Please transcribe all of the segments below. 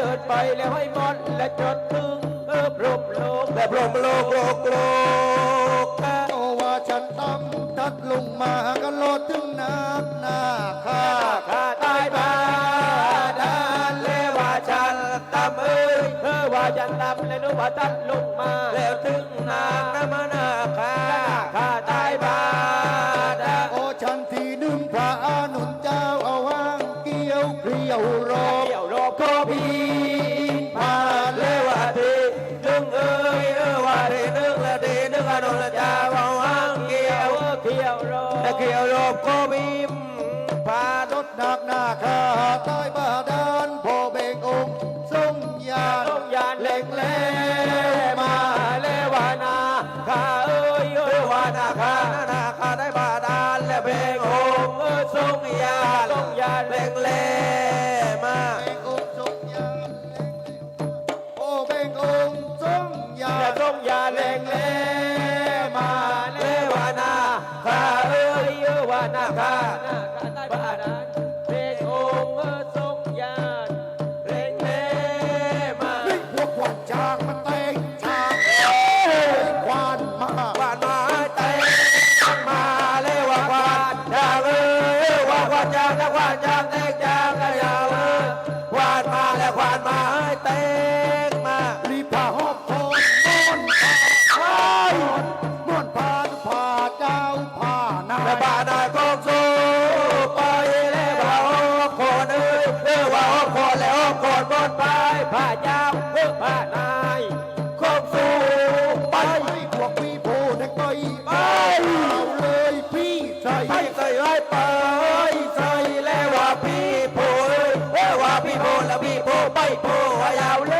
เดิดไปแล้วให้มอนและจดถึงเออบลมโลกแบบลมโลกโลกโลกโอว่าฉันตำทัดลงมาก็โลดถึงน้ำหน้าข้าข้าตายบาดาเลว่าฉันตำเอ้ยเออว่าฉันตำเลยนุว่าทัดลงมาแล้วถึงนางน้ำนา hasta que habló เจ้าเพื่อบ้านนายควบสู้ไปพวกพี่โพแท็กไปไปเอาเลยพี่ใส่ใส่ไว้ไปใส่แล้วว่าพี่โพเอ้ยว่าพี่โพแล้วพี่โพไปโพให้เอาเลย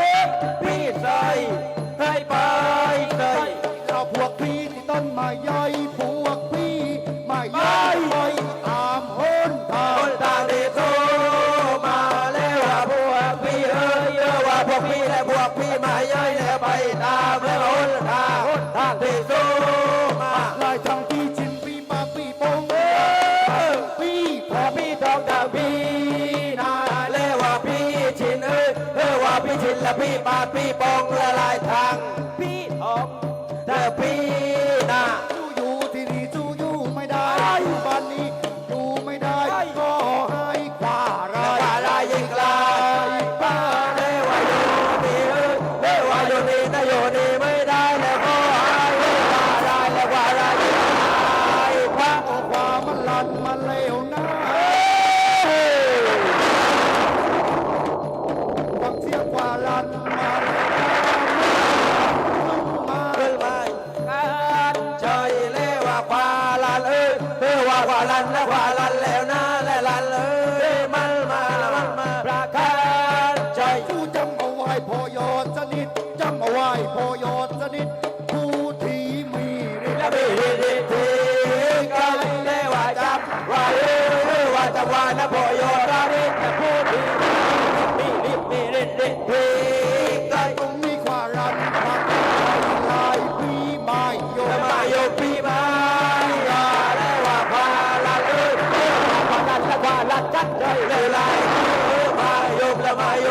าติพี่ปองละลายทาง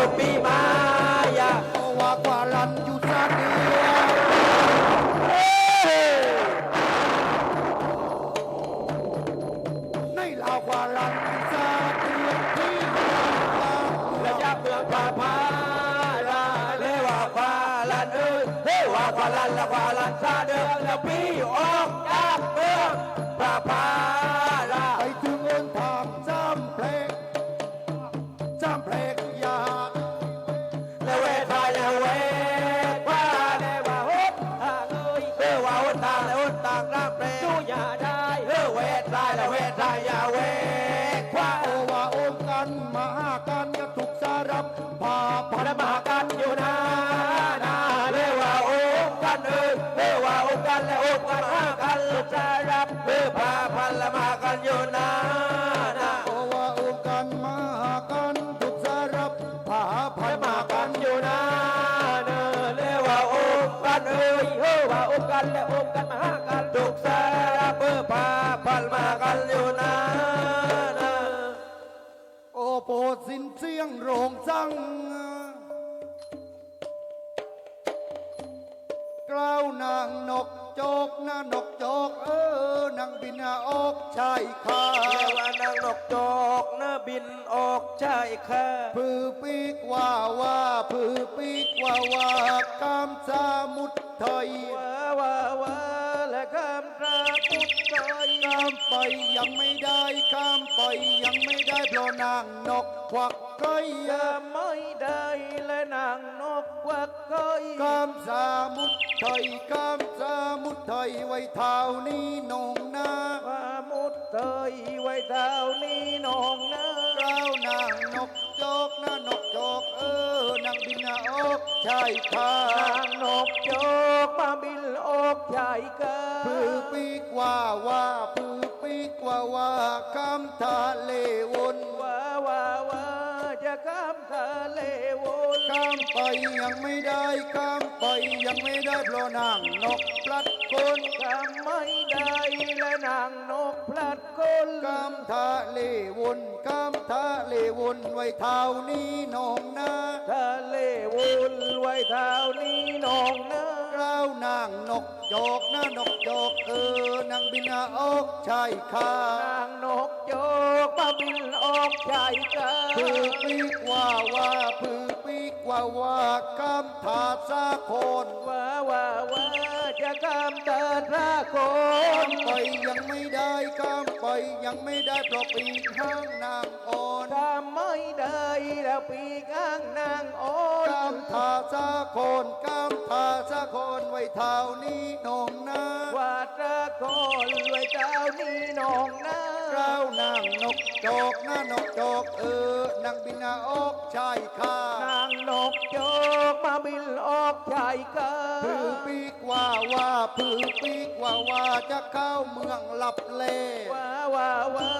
your beam. กันอยู่นะนโอ้โปรดสินเสียงโรงจังกล้าวนางนกจกนานกจกเออนางบินออกชายค่าว่านางนกจอกนาบินออกชายค่าผือปีกว่าว่าผือปีกว่าว่ากามสามุดไทยามไปยังไม่ได้ข้ามไปยังไม่ได้เพราะนางนกควักไก่จะไม่ได้และนางนกควักก้อยข้ามสามุทรไทยข้ามสามุทรไทยไว้เท้านี้นงนาว่ามุดเตยไว้เท้านี้น้องนะเราวนางนก จอกนะนกจอกเออนางบินออกชายคานางนกจอกมาบินออกชายกาพือปีกว่าว่าพือปีกว่าว่าข้ามทะเลวนว่าว่าว่าจะข้ามทะเลวนข้ามไปยังไม่ได้ข้ามไปยังไม่ได้เพราะนางนกพลัดค นข้ามไม่ได้และนางนกพลัดคนข้ามทะเลวนข้ามทะเลวนไว้เท้านี้นองนาทะเลวนไว้เท้านี้น้องนะ เราวนางนกจอกนะนกจอกเออนางบินออกชายคานางนกจอกมาบินออกชายกาพือปีกว่าว่าพือปีกว่าว่าข้ามทาสาโคนว่าว่าว่าจะข้ามเดินพระโคข้านมไปยังไม่ได้ข้ามไปยังไม่ได้เพราะปีกห้างนางอ่อน ทำได้แล้วปีกอ้างนางโอนกามทาสาโคนกามทาสาโคนไว้เท้านี้นองนาว่าตะโกนไว้เจ้านี้นองนะเรานางนกจอกนะนกจอกเออนางบินออกชายคานางนกจอกมาบินออกชายกาผือปีกว่าว่าผือปีกว่าว่าจะเข้าเมืองหลับเลว่าว่าว่า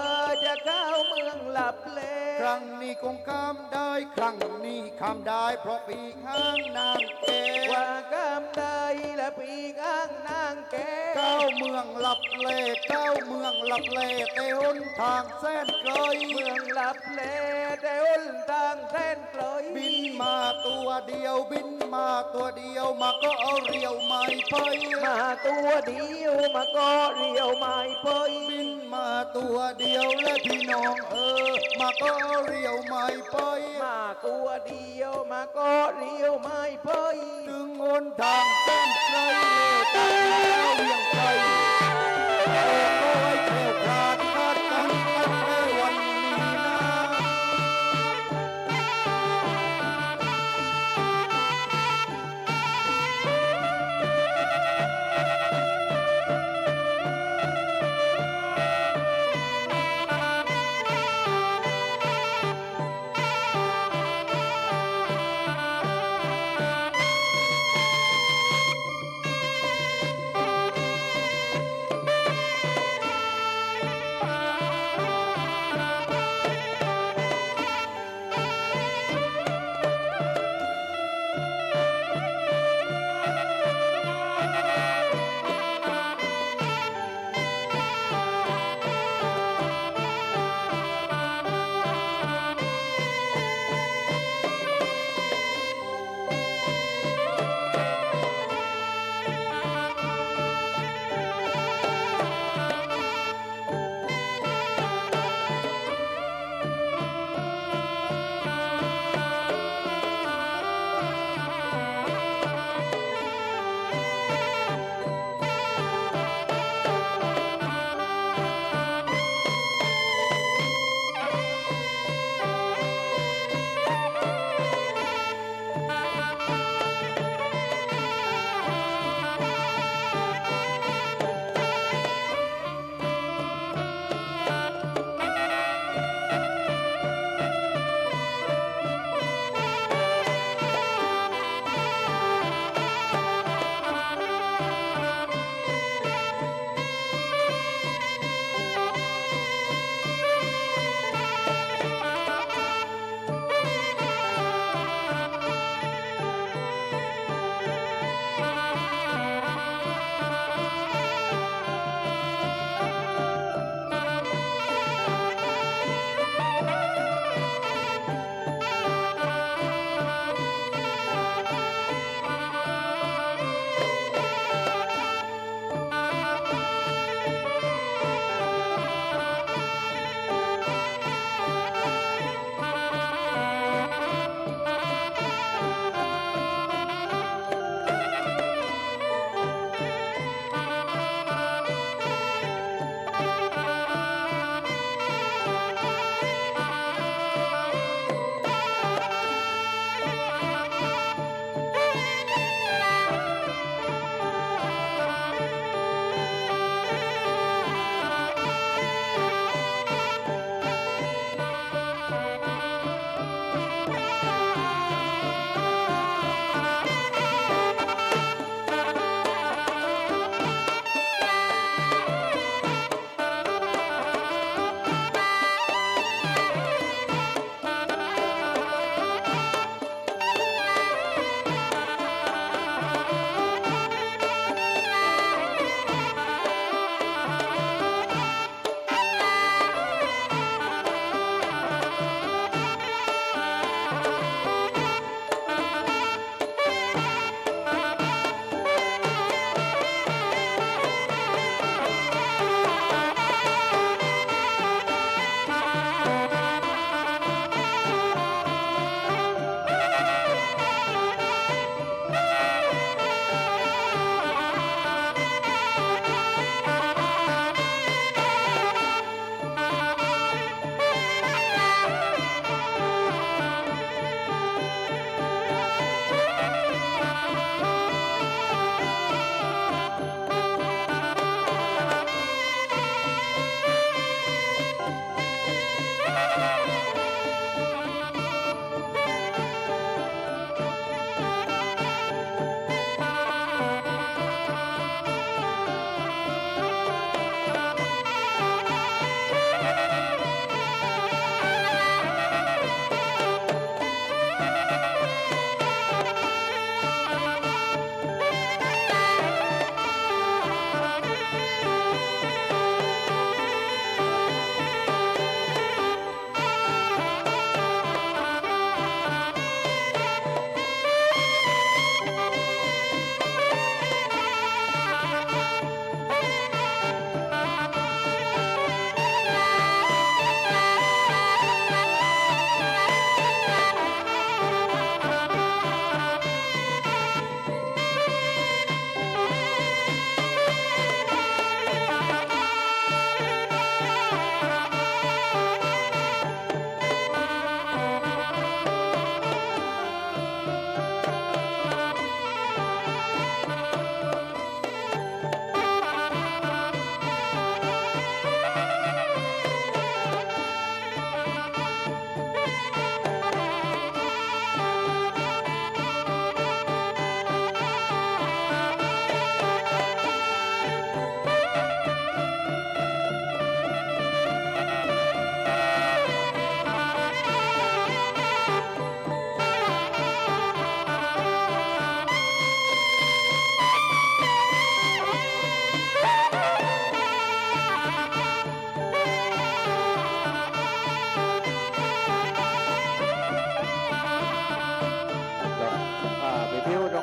จะเข้าเมืองหลับเล ครั้งนี้คงข้ามได้ ครั้งนี้ข้ามได้ เพราะปีกห้างนางเกว่าข้ามได้และปีกอ้างนางแกเข้าเมืองหลับเลเข้าเมืองหลับเลแต่หนทางแสนไกลเมืองหลับเล แต่หนทางแสนไกลบินมาตัวเดียวบินมาตัวเดียวมาก็เอาเรียวไม้ไปมาตัวเดียวมาก็เรียวไม้เปยบินมาตัวเดียวและพี่น้องเออ มาก็เอาเรียวไม้ไปมาตัวเดียวมาก็เรียวไม้เปยถึงหนทางเส้นไกลต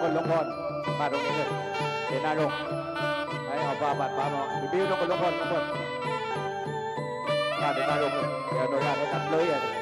ก็ลงพรมาตรงนี้เลยเห็นหน้าลงให้เอาฟ้าบัดฟ้ามาบิ้วลงก็ลงพรลงพรมาเดี๋ยวหน้าลงเดี๋ยวโดนยาเขาตัดเลยอะ